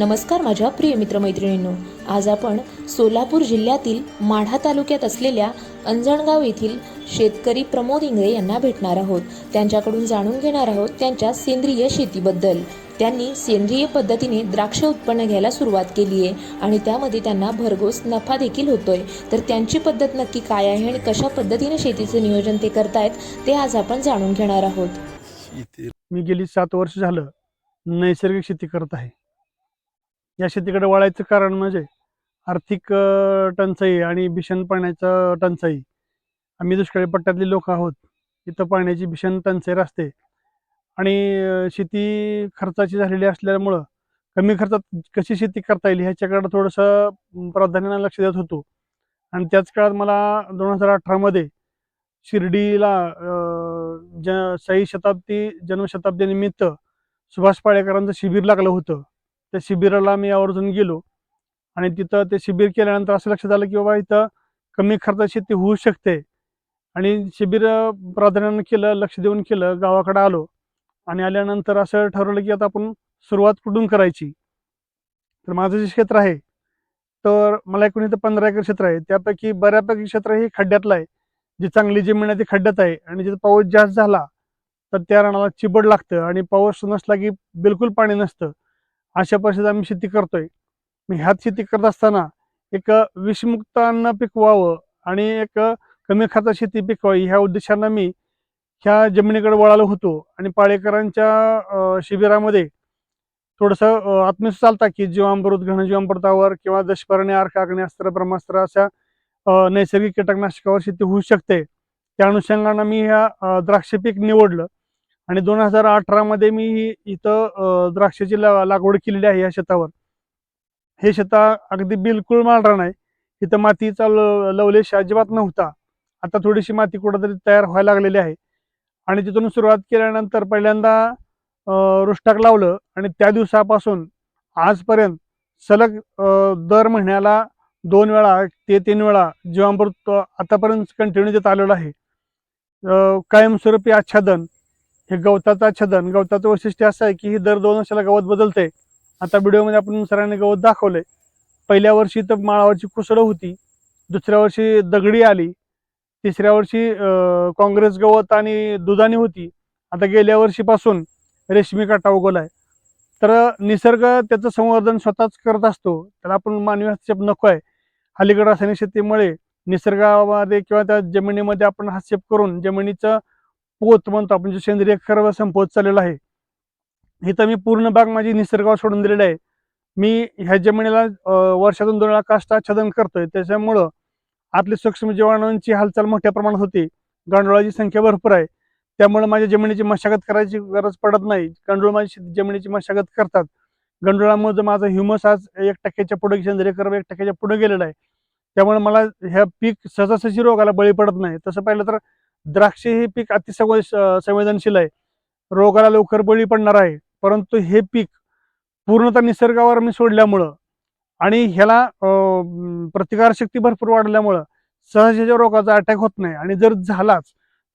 नमस्कार माझ्या प्रिय मित्रमैत्रिणींनो. आज आपण सोलापूर जिल्ह्यातील माढा तालुक्यात असलेल्या अंजणगाव येथील शेतकरी प्रमोद इंगळे यांना भेटणार आहोत. त्यांच्याकडून जाणून घेणार आहोत त्यांच्या सेंद्रिय शेतीबद्दल. त्यांनी सेंद्रिय पद्धतीने द्राक्ष उत्पन्न घ्यायला सुरुवात केली आहे आणि त्यामध्ये त्यांना भरघोस नफा देखील होतोय. तर त्यांची पद्धत नक्की काय आहे आणि कशा पद्धतीने शेतीचं नियोजन ते करतायत ते आज आपण जाणून घेणार आहोत. मी गेली सात वर्ष झालं नैसर्गिक शेती करत आहे. या शेतीकडे वळायचं कारण म्हणजे आर्थिक टंचाई आणि भीषण पाण्याचं टंचाई. आम्ही दुष्काळी पट्ट्यातले लोक आहोत. इथं पाण्याची भीषण टंचाई असते आणि शेती खर्चाची झालेली असल्यामुळं कमी खर्चात कशी शेती करता येईल ह्याच्याकडं थोडंसं प्राधान्यानं लक्ष देत होतो. आणि त्याच काळात मला दोन हजार अठरामध्ये शिर्डीला ज साई शताब्दी जन्मशताब्दीनिमित्त सुभाष पाळेकरांचं शिबिर लागलं होतं. त्या शिबिराला मी आवर्जून गेलो. आणि तिथं ते शिबिर केल्यानंतर असं लक्षात आलं की बाबा इथं कमी खर्चात शेती होऊ शकते. आणि शिबिर प्राधान्यानं केलं लक्ष देऊन केलं गावाकडे आलो. आणि आल्यानंतर असं ठरवलं की आता आपण सुरुवात कुठून करायची? तर माझं जे क्षेत्र आहे तर मला एकूण इथं पंधरा एकर क्षेत्र आहे. त्यापैकी बऱ्यापैकी क्षेत्र हे खड्ड्यातलं आहे. जी चांगली जमीन आहे ती खड्ड्यात आहे. आणि जिथं पाऊस जास्त झाला तर त्या राणाला चिबड लागतं. आणि पाऊस नसला की बिलकुल पाणी नसतं. अशा परिस्थितीत आम्ही शेती करतोय. ह्यात शेती करत असताना एक विषमुक्त अन्न पिकवावं आणि एक कमी खर्चात शेती पिकवावी ह्या उद्देशानं मी ह्या जमिनीकडे वळालो होतो आणि पाळेकरांच्या शिबिरामध्ये थोडंसं आत्मस चालता की जीवामृत घनजीवामृतावर किंवा दशपर्णी अर्क अग्नेस्त्र ब्रह्मास्त्र अशा नैसर्गिक कीटकनाशकावर शेती होऊ शकते. त्या अनुषंगानं मी ह्या द्राक्ष पीक निवडलं. आणि दोन हजार अठरामध्ये मी ही इथं द्राक्षाची ला- लागवड केलेली आहे या शेतावर. हे शेता अगदी बिलकुल माळरान आहे इथं मातीचा ल- लवलेश अजिबात नव्हता. आता थोडीशी माती कुठंतरी तयार व्हायला लागलेली आहे. आणि तिथून सुरुवात केल्यानंतर पहिल्यांदा रुष्टाक लावलं आणि त्या दिवसापासून आजपर्यंत सलग दर महिन्याला दोन वेळा ते तीन वेळा जीवामृत आतापर्यंत कंटिन्यू देत आलेलं आहे. कायमस्वरूपी आच्छादन हे गवताचं आच्छादन गवताचं वैशिष्ट्य असं आहे की ही दर दोन वर्षाला गवत बदलते आता व्हिडिओमध्ये आपण सरांनी गवत दाखवलंय. पहिल्या वर्षी तर माळावरची कुसळं होती दुसऱ्या वर्षी दगडी आली तिसऱ्या वर्षी काँग्रेस गवत आणि दुधानी होती. आता गेल्या वर्षीपासून रेशमी काटा उगवलाय. तर निसर्ग त्याचं संवर्धन स्वतःच करत असतो. त्याला आपण मानवी हस्तक्षेप नको आहे अलीकडे रासायनिक शेतीमुळे निसर्गामध्ये किंवा त्या जमिनीमध्ये आपण हस्तक्षेप करून जमिनीचं पोत म्हणतो आपण जो सेंद्रिय खरं संपवत चाललेला आहे इथं मी पूर्ण बाग माझी निसर्गावर सोडून दिलेली आहे. मी ह्या जमिनीला वर्षातून दोन वेळा काष्ट आच्छादन करतोय. त्याच्यामुळं आतली सूक्ष्म जीवाणूंची हालचाल मोठ्या प्रमाणात होती. गांडुळाची संख्या भरपूर आहे. त्यामुळे माझ्या जमिनीची मशागत करायची गरज पडत नाही. गांडूळ माझी जमिनीची मशागत करतात. गांडुळामुळे जर माझं ह्युमस आज एक टक्क्याच्या पुढे सेंद्रिय कर्म एक टक्क्याच्या पुढे गेलेला आहे. त्यामुळे मला ह्या पीक सहजासहजी रोगाला बळी पडत नाही. तसं पाहिलं तर द्राक्ष हे पीक अतिसंवे संवेदनशील आहे. रोगाला लवकर बळी पडणार आहे. परंतु हे पीक पूर्णतः निसर्गावर मी सोडल्यामुळं आणि ह्याला प्रतिकारशक्ती भरपूर वाढल्यामुळं सहज रोगाचा अटॅक होत नाही. आणि जर झालाच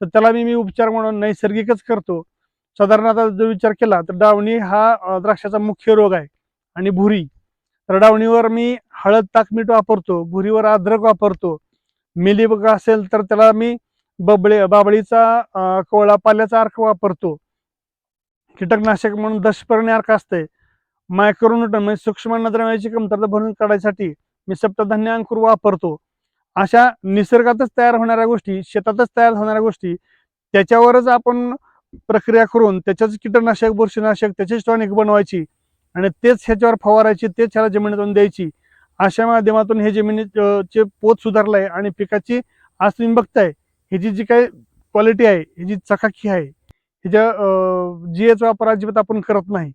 तर त्याला मी मी उपचार म्हणून नैसर्गिकच करतो. साधारण आता जर विचार केला तर डावणी हा द्राक्षाचा मुख्य रोग आहे आणि भुरी. तर डावणीवर मी हळद ताक मीठ वापरतो. भुरीवर अद्रक वापरतो. मिलीबग असेल तर त्याला मी बबळे बाबळीचा कोळा पाल्याचा अर्क वापरतो. कीटकनाशक म्हणून दशपर्णी अर्क असते मायक्रोन्यूटन म्हणजे सूक्ष्म अन्नद्रव्याची कमतरता भरून काढायसाठी मी सप्तधान्य अंकुर वापरतो. अशा निसर्गातच तयार होणाऱ्या गोष्टी शेतातच तयार होणाऱ्या गोष्टी त्याच्यावरच आपण प्रक्रिया करून त्याच्याच कीटकनाशक बुरशीनाशक त्याचीच टॉनिक बनवायची आणि तेच ह्याच्यावर फवारायची तेच ह्याला जमिनीतून द्यायची. अशा माध्यमातून हे जमिनीचे पोत सुधारलंय आणि पिकाची आज तुम्ही बघताय. ह्याची जी काही क्वालिटी आहे ही जी चकाकी आहे ह्याच्या जी एच वापर अजिबात आपण करत नाही.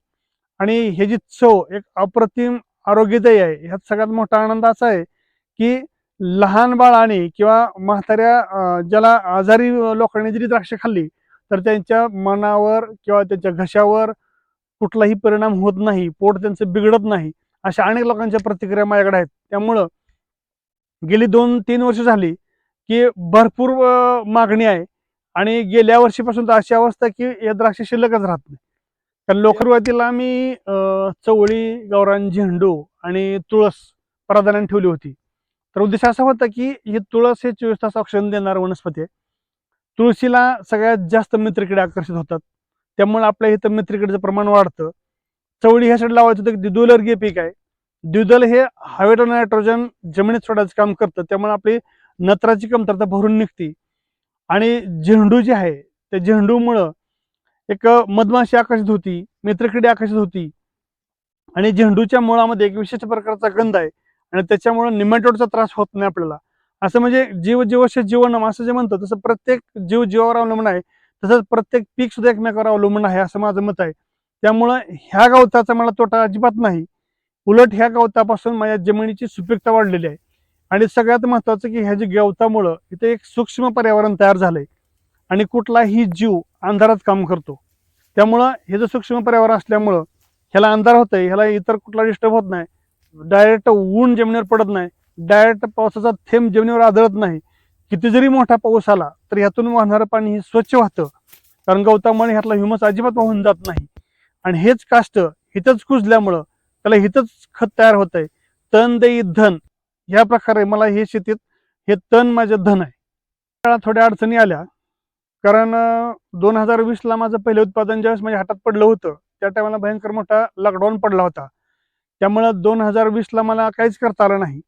आणि ह्याची चव एक अप्रतिम आरोग्यदायी आहे. ह्यात सगळ्यात मोठा आनंद असा आहे की लहान बाळाने किंवा म्हाताऱ्या ज्याला आजारी लोकांनी जरी द्राक्ष खाल्ली तर त्यांच्या मनावर किंवा त्यांच्या घशावर कुठलाही परिणाम होत नाही. पोट त्यांचं बिघडत नाही. अशा अनेक लोकांच्या प्रतिक्रिया माझ्याकडे आहेत. त्यामुळं गेली दोन तीन वर्ष झाली की भरपूर मागणी आहे. आणि गेल्या वर्षीपासून तर अशी अवस्था की या द्राक्ष शिल्लकच राहत नाही. कारण लोकरवातीला आम्ही अं, चवळी गौरान झेंडू आणि तुळस प्राधान्याने ठेवली होती. तर उद्देश असा होता की ही तुळस हे चोवीस तास ऑक्सिजन देणार वनस्पती आहे. तुळशीला सगळ्यात जास्त मित्रकडे आकर्षित होतात. त्यामुळे आपल्या इथं मित्रकिडीचं प्रमाण वाढतं. चवळी ह्यासाठी लावायचं होतं की द्विदलवर्गीय पीक आहे. द्विदल हे हवेट नायट्रोजन जमिनीत सोडायचं काम करतं. त्यामुळे आपली नत्राची कमतरता भरून निघते. आणि झेंडू जे आहे त्या झेंडूमुळं एक मधमाशी आकर्षित होती मित्रकिडी आकर्षित होती. आणि झेंडूच्या मुळामध्ये एक विशिष्ट प्रकारचा गंध आहे. आणि त्याच्यामुळे निमॅटोडचा त्रास होत नाही आपल्याला. असं म्हणजे जीव जीवश जीवन असं जे म्हणतो तसं प्रत्येक जीव जीवावर अवलंबून आहे. तसंच प्रत्येक पीक सुद्धा एकमेकावर अवलंबून आहे असं माझं मत आहे. त्यामुळं ह्या गवताचा मला तोटा अजिबात नाही. उलट ह्या गवतापासून माझ्या जमिनीची सुपीकता वाढलेली आहे. आणि सगळ्यात महत्वाचं की ह्या जी गवतामुळं इथे एक सूक्ष्म पर्यावरण तयार झालंय. आणि कुठलाही जीव अंधारात काम करतो. त्यामुळं हे जे सूक्ष्म पर्यावरण असल्यामुळं ह्याला अंधार होतंय ह्याला इतर कुठला डिस्टर्ब होत नाही. डायरेक्ट ऊन जमिनीवर पडत नाही. डायरेक्ट पावसाचा थेंब जमिनीवर आदळत नाही. किती जरी मोठा पाऊस आला तर ह्यातून वाहणारं पाणी हे स्वच्छ वाहतं. कारण गवतामुळे ह्यातला ह्युमस अजिबात वाहून जात नाही. आणि हेच काष्ट हिथंच कुजल्यामुळं त्याला हिथंच खत तयार होत आहे तण देई धन ह्या प्रकारे मला हे शेतीत हे तण माझं धन आहे. काळात थोड्या अडचणी आल्या. कारण दोन हजार वीसला माझं पहिलं उत्पादन ज्यावेळेस माझ्या हातात पडलं होतं त्या टायमाला भयंकर मोठा लॉकडाऊन पडला होता. त्यामुळं दोन हजार वीसला मला काहीच करता आलं नाही.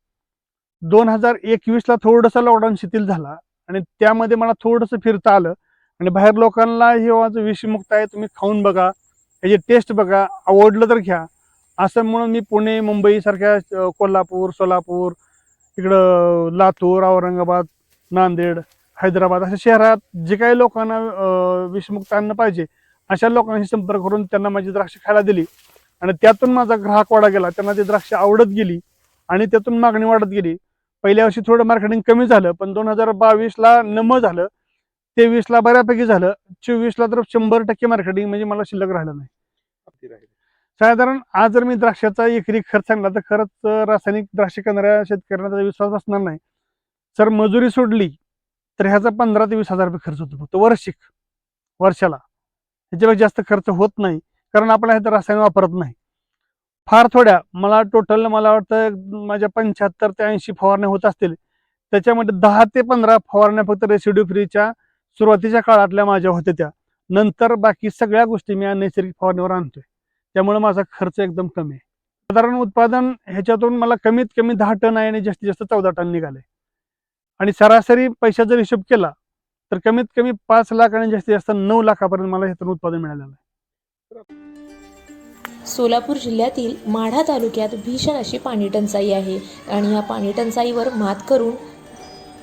दोन हजार एकवीसला थोडंसं लॉकडाऊन शिथिल झाला आणि त्यामध्ये मला थोडंसं फिरता आलं. आणि बाहेर लोकांना हे माझं विषमुक्त आहे तुम्ही खाऊन बघा याची टेस्ट बघा आवडलं तर घ्या. असं म्हणून मी पुणे मुंबई सारख्या कोल्हापूर सोलापूर इकडं लातूर औरंगाबाद नांदेड हैदराबाद अशा शहरात जे काही लोकांना विषमुक्त अन्न पाहिजे अशा लोकांशी संपर्क करून त्यांना माझी द्राक्ष खायला दिली. आणि त्यातून माझा ग्राहक वाढा गेला. त्यांना ती द्राक्ष आवडत गेली आणि त्यातून मागणी वाढत गेली. पहिल्या वर्षी थोडं मार्केटिंग कमी झालं पण दोन हजार बावीसला नम झालं तेवीसला बऱ्यापैकी झालं. चोवीसला तर शंभर टक्के मार्केटिंग म्हणजे मला शिल्लक राहिलं नाही. साधारण आज जर मी द्राक्षाचा एकरी खर्च सांगला तर खरंच रासायनिक द्राक्ष करणाऱ्या शेतकऱ्यांना त्याचा विश्वास बसणार नाही. जर मजुरी सोडली तर ह्याचा पंधरा ते वीस हजार रुपये खर्च होतो फक्त वार्षिक वर्षाला. ह्याच्यापेक्षा जास्त खर्च होत नाही कारण आपण ह्यात रसायन वापरत नाही. फार थोड्या मला टोटल मला वाटतं माझ्या पंच्याहत्तर ते ऐंशी फवारण्या होत असतील. त्याच्यामध्ये दहा ते पंधरा फवारण्या फक्त रेसिड्यू फ्रीच्या सुरुवातीच्या काळातल्या माझ्या होत्या त्या. नंतर बाकी सगळ्या गोष्टी मी या नैसर्गिक फवारणीवर आणतोय. त्यामुळे माझा खर्च एकदम कमी आहे. साधारण उत्पादन ह्याच्यातून मला कमीत कमी दहा टन आहे आणि जास्तीत जास्त चौदा टन निघाले. आणि सरासरी पैशा जर हिशोब केला तर कमीत कमी पाच लाख आणि जास्तीत जास्त नऊ लाखापर्यंत मला ह्यातून उत्पादन मिळालेलं आहे. सोलापूर जिल्ह्यातील माढा तालुक्यात भीषण अशी पाणी टंचाई आहे. आणि या पाणी टंचाईवर मात करून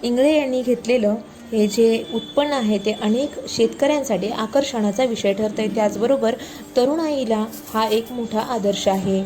इंगळे यांनी घेतलेलं हे जे उत्पन्न आहे ते अनेक शेतकऱ्यांसाठी आकर्षणाचा विषय ठरत आहे त्याचबरोबर तरुणाईला हा एक मोठा आदर्श आहे.